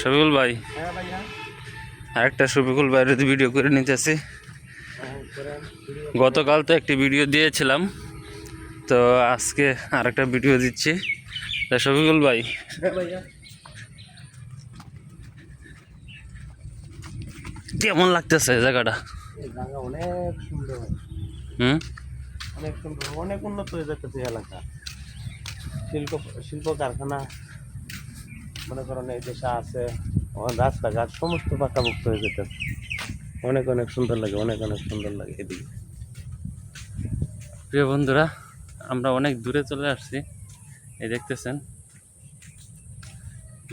শফিকুল ভাই। হ্যাঁ ভাইয়া আরেকটা শফিকুল ভাইয়ের ভিডিও করে নিতেছি গতকাল তো একটি ভিডিও দিয়েছিলাম। তো আজকে আরেকটা ভিডিও দিচ্ছি। তা শফিকুল ভাই। হ্যাঁ ভাইয়া কেমন লাগতেছে জায়গাটা? অনেক সুন্দর। হুম? অনেক সুন্দর অনেক উন্নত হয়ে যাচ্ছে এলাকা। শিল্প শিল্প কারখানা মনে করেন এই দেশে আছে রাস্তাঘাট সমস্ত পাকাভুক্ত হয়ে যেতে। অনেক অনেক সুন্দর লাগে অনেক অনেক সুন্দর লাগে এদিকে। প্রিয় বন্ধুরা আমরা অনেক দূরে চলে আসছি। এই দেখতেছেন।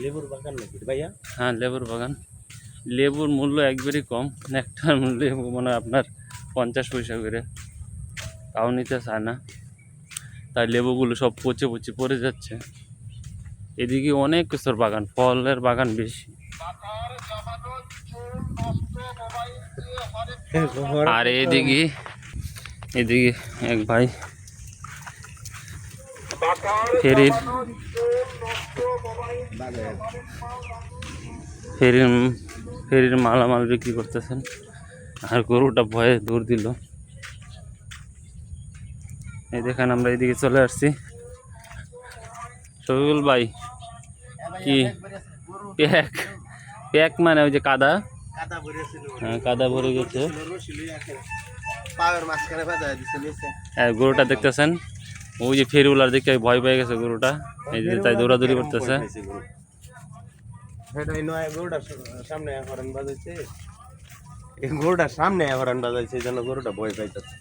লেবুর বাগান নাকি ভাইয়া? হ্যাঁ লেবুর বাগান। লেবুর মূল্য একবারই কম একটার লেবু মানে আপনার পঞ্চাশ পয়সা করে। তাও নিতে চায় না। তাই লেবুগুলো সব পচে পচে পড়ে যাচ্ছে। এদিকে অনেক কিছুর বাগান, ফলের বাগান বেশি। আর এদিকে এদিকে এক ভাই ফেরির ফেরির ফেরির মালামাল বিক্রি করতেছেন। আর গরুটা ভয়ে দৌড় দিল। এই দেখেন আমরা এদিকে চলে আসছি। শফিকুল ভাই কি? প্যাক। প্যাক মানে ওই যে কাদা? কাদা হ্যাঁ কাদা ভরে গেছে। আর গরুটা দেখতেছেন? ওই যে ফেরিওয়ালার দেখে ভয় পেয়ে গেছে গরুটা। এই যে তাই দৌড়াদৌড়ি করতেছে। সামনে বাজাইছে। গরুটার সামনে হরন বাজাইছে এই জন্য গরুটা ভয় পাইতেছে।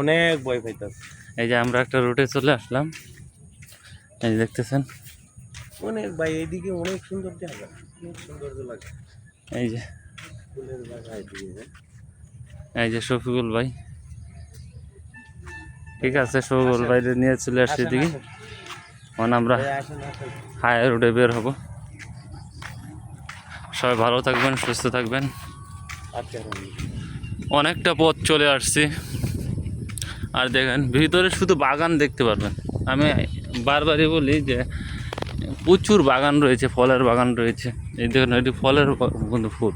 অনেক ভয় পাইতেছে। এই যে আমরা একটা রুটে চলে আসলাম। এই যে দেখতেছেন? অনেক ভাই এইদিকে অনেক সুন্দর জায়গা। অনেক সুন্দর লাগে। এই যে। ফুলের হ্যাঁ। এই যে শফিকুল ভাই। ঠিক আছে শফিকুল ভাই নিয়ে চলে আসছি এদিকে। এখন আমরা। হায়ার রোডে বের হব। সবাই ভালো থাকবেন সুস্থ থাকবেন। আচ্ছা অনেকটা পথ চলে আসছি। আর দেখেন ভিতরে শুধু বাগান দেখতে পারবেন। আমি বারবারই বলি যে প্রচুর বাগান রয়েছে ফলের বাগান রয়েছে। এই দেখেন এটি ফলের কিন্তু ফুল।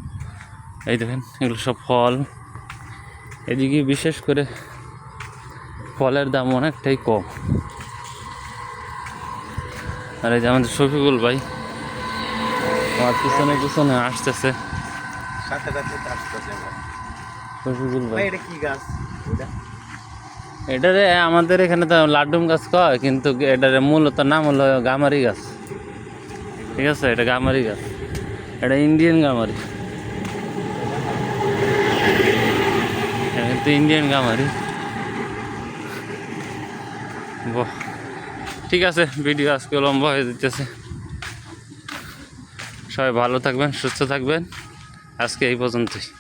এই দেখেন এগুলো সব ফল। এদিকে বিশেষ করে ফলের দাম অনেকটাই কম। আর এই যে আমাদের শফিকুল ভাই আমার পিছনে পিছনে আসতেছে। শফিকুল ভাই। এটা কি গাছ? এটারে আমাদের এখানে তো লাড্ডুম গাছ কয় কিন্তু এটারে মূলত নাম হলো গামারি গাছ। ঠিক আছে, এটা গামারি গাছ। এটা ইন্ডিয়ান গামারি। কিন্তু ইন্ডিয়ান গামারি। বাহ। ঠিক আছে, ভিডিও আজকে লম্বা হয়ে যেতেছে সবাই ভালো থাকবেন, সুস্থ থাকবেন। আজকে এই পর্যন্তই।